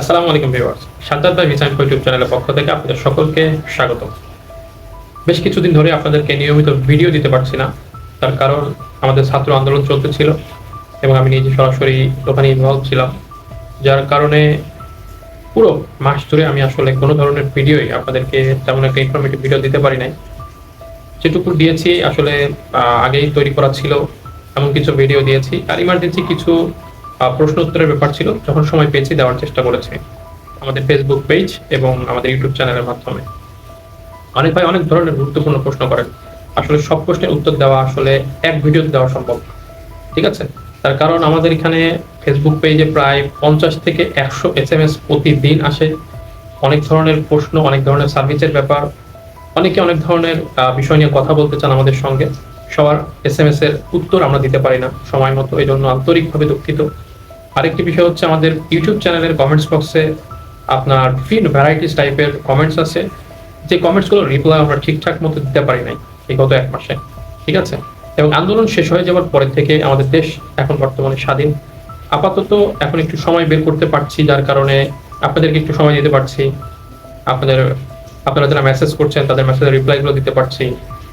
আসসালামু আলাইকুম ভিউয়ার্স। সাজ্জাদ ভাই ভিসাইন ইউটিউব চ্যানেলের পক্ষ থেকে আপনাদের সকলকে স্বাগত বেশ কিছুদিন ধরে আপনাদেরকে নিয়মিত ভিডিও দিতে পারছি না, তার কারণ আমাদের ছাত্র আন্দোলন চলতেছিল এবং আমি নিজে সরাসরি ওখানে ইনভলভ ছিলাম, যার কারণে পুরো মাস ধরে আমি আসলে কোনো ধরনের ভিডিওই আপনাদেরকে তেমন একটা ইনফরমেটিভ ভিডিও দিতে পারি নাই। যেটুকু দিয়েছি আসলে আগেই তৈরি করা ছিল, এমন কিছু ভিডিও দিয়েছি, আর ইমার্জেন্সি কিছু প্রশ্ন উত্তরের ব্যাপার ছিল, যখন সময় পেয়েছি দেওয়ার চেষ্টা করেছি আমাদের ফেসবুক পেজ এবং আমাদের ইউটিউব চ্যানেলের মাধ্যমে। অনেক ভাই অনেক ধরনের গুরুত্বপূর্ণ প্রশ্ন করেন। আসলে সব প্রশ্নের উত্তর দেওয়া আসলে এক ভিডিওতে দেওয়া সম্ভব। ঠিক আছে? তার কারণ আমাদের এখানে ফেসবুক পেজে প্রায় পঞ্চাশ থেকে একশো এস এম এস প্রতিদিন আসে। অনেক ধরনের প্রশ্ন, অনেক ধরনের সার্ভিসের ব্যাপার। অনেকে অনেক ধরনের বিষয় নিয়ে কথা বলতে চান আমাদের সঙ্গে। সবার এস এম এস এর উত্তর আমরা দিতে পারি না, সময় মতো। এই জন্য আন্তরিকভাবে দুঃখিত। আরেকটি বিষয় হচ্ছে আমাদের ইউটিউব চ্যানেলের কমেন্টস বক্সে আপনার ফিন ভ্যারাইটিস টাইপের কমেন্টস আছে। যে কমেন্টসগুলো রিপ্লাই আমরা ঠিকঠাক মতো দিতে পারি নাই এই গত এক মাসে, ঠিক আছে? এবং আন্দোলন শেষ হয়ে যাওয়ার পরে থেকে আমাদের দেশ এখন বর্তমানে স্বাধীন। আপাতত এখন একটু সময় বের করতে পারছি, যার কারণে আপনাদেরকে একটু সময় দিতে পারছি। আপনাদের, আপনারা যারা মেসেজ করছেন, তাদের মেসেজের রিপ্লাইগুলো দিতে পারছি।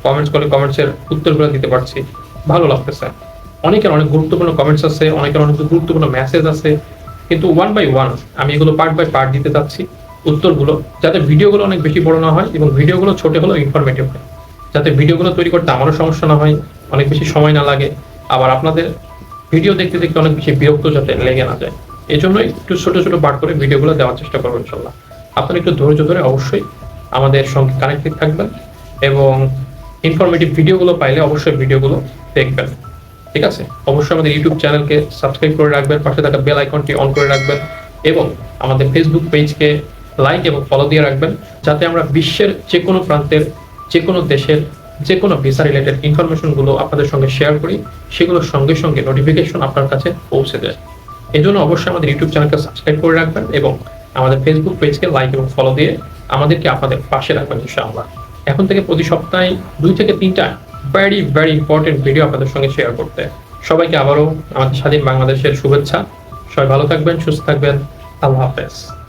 কমেন্টস করলে কমেন্টসের উত্তরগুলো দিতে পারছি। ভালো লাগতেছে। অনেকের অনেক গুরুত্বপূর্ণ কমেন্টস আছে, অনেকের অনেক গুরুত্বপূর্ণ মেসেজ আছে। কিন্তু ওয়ান বাই ওয়ান আমি এগুলো পার্ট বাই পার্ট দিতে চাচ্ছি উত্তরগুলো, যাতে ভিডিওগুলো অনেক বেশি বড় না হয় এবং ভিডিওগুলো ছোট হলেও ইনফরমেটিভ হয়। যাতে ভিডিওগুলো তৈরি করতে আমারও সমস্যা না হয়, অনেক বেশি সময় না লাগে। আবার আপনাদের ভিডিও দেখতে দেখতে অনেক বেশি বিরক্ত যাতে লেগে না যায়। এই জন্য একটু ছোট ছোট পার্ট করে ভিডিওগুলো দেওয়ার চেষ্টা করব ইনশাল্লাহ। আপনারা একটু ধৈর্য ধরে অবশ্যই আমাদের সঙ্গে কানেক্টেড থাকবেন এবং ইনফরমেটিভ ভিডিওগুলো পাইলে অবশ্যই ভিডিওগুলো দেখবেন। ঠিক আছে? অবশ্যই আমাদের ইউটিউব চ্যানেলকে সাবস্ক্রাইব করে রাখবেন, পাশে থাকা বেল আইকনটি অন করে রাখবেন এবং আমাদের ফেসবুক পেজকে লাইক এবং ফলো দিয়ে রাখবেন যাতে আমরা বিশ্বের যে কোনো প্রান্তের যে কোনো দেশের যে কোনো ভিসা রিলেটেড ইনফরমেশনগুলো আপনাদের সঙ্গে শেয়ার করি, সেগুলোর সঙ্গে সঙ্গে নোটিফিকেশন আপনার কাছে পৌঁছে দেয় এই জন্য অবশ্যই আমাদের ইউটিউব চ্যানেলকে সাবস্ক্রাইব করে রাখবেন এবং আমাদের ফেসবুক পেজকে লাইক এবং ফলো দিয়ে আমাদেরকে আপনাদের পাশে রাখবেন, ইনশাআল্লাহ। এখন থেকে প্রতি সপ্তাহে দুই থেকে তিনটা ভেরি ভেরি ইম্পর্টেন্ট ভিডিও আপনাদের সঙ্গে শেয়ার করতে। সবাইকে আবারও আমাদের স্বাধীন বাংলাদেশের শুভেচ্ছা। সবাই ভালো থাকবেন, সুস্থ থাকবেন। আল্লাহ হাফেজ।